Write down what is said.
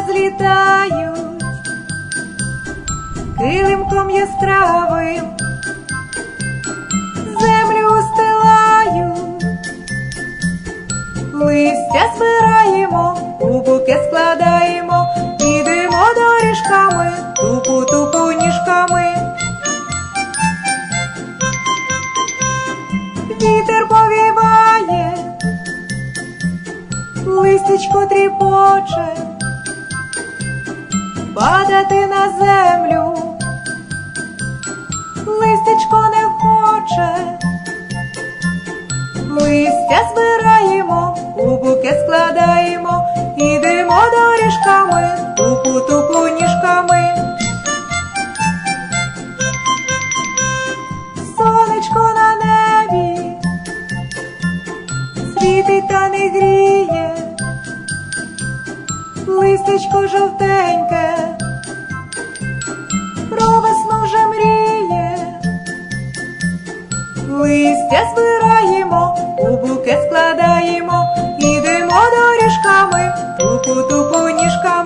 розлітають килимком яскравим, землю устилають, листя збираємо, у букет складаємо, ідемо доріжками, тупу тупу ніжками. Вітер повіває, листечко тріпоче падати на землю, листечко не хоче, листя збираємо, у букет складаємо, ідемо доріжками, тупу-тупу ніжками. Сонечко на небі світить та не гріє, листечко жовтеньке, про весну вже мріє, листя збираємо, у букет складаємо, ідемо доріжками, тупу-тупу ніжками.